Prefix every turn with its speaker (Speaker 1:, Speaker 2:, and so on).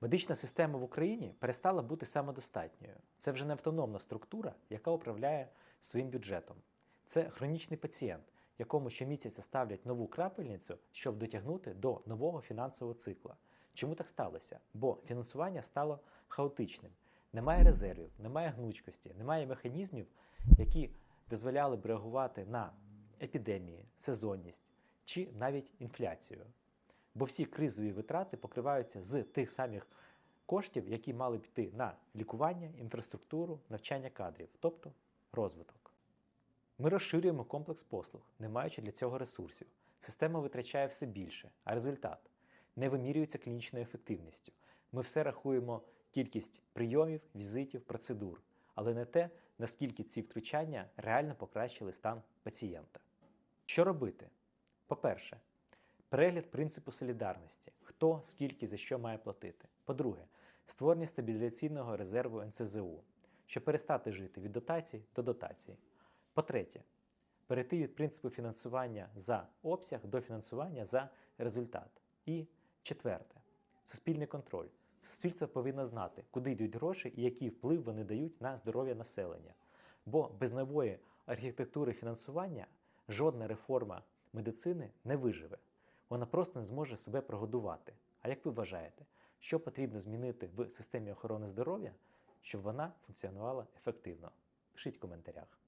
Speaker 1: Медична система в Україні перестала бути самодостатньою. Це вже не автономна структура, яка управляє своїм бюджетом. Це хронічний пацієнт, якому щомісяця ставлять нову крапельницю, щоб дотягнути до нового фінансового цикла. Чому так сталося? Бо фінансування стало хаотичним. Немає резервів, немає гнучкості, немає механізмів, які дозволяли б реагувати на епідемії, сезонність чи навіть інфляцію. Бо всі кризові витрати покриваються з тих самих коштів, які мали б йти на лікування, інфраструктуру, навчання кадрів, тобто розвиток. Ми розширюємо комплекс послуг, не маючи для цього ресурсів. Система витрачає все більше, а результат не вимірюється клінічною ефективністю. Ми все рахуємо кількість прийомів, візитів, процедур, але не те, наскільки ці втручання реально покращили стан пацієнта. Що робити? По-перше, перегляд принципу солідарності: хто, скільки за що має платити. По-друге, створення стабілізаційного резерву НСЗУ, щоб перестати жити від дотацій до дотації. По-третє, перейти від принципу фінансування за обсяг до фінансування за результат. І четверте, суспільний контроль. Суспільство повинно знати, куди йдуть гроші і який вплив вони дають на здоров'я населення. Бо без нової архітектури фінансування жодна реформа медицини не виживе. Вона просто не зможе себе прогодувати. А як ви вважаєте, що потрібно змінити в системі охорони здоров'я, щоб вона функціонувала ефективно? Пишіть в коментарях.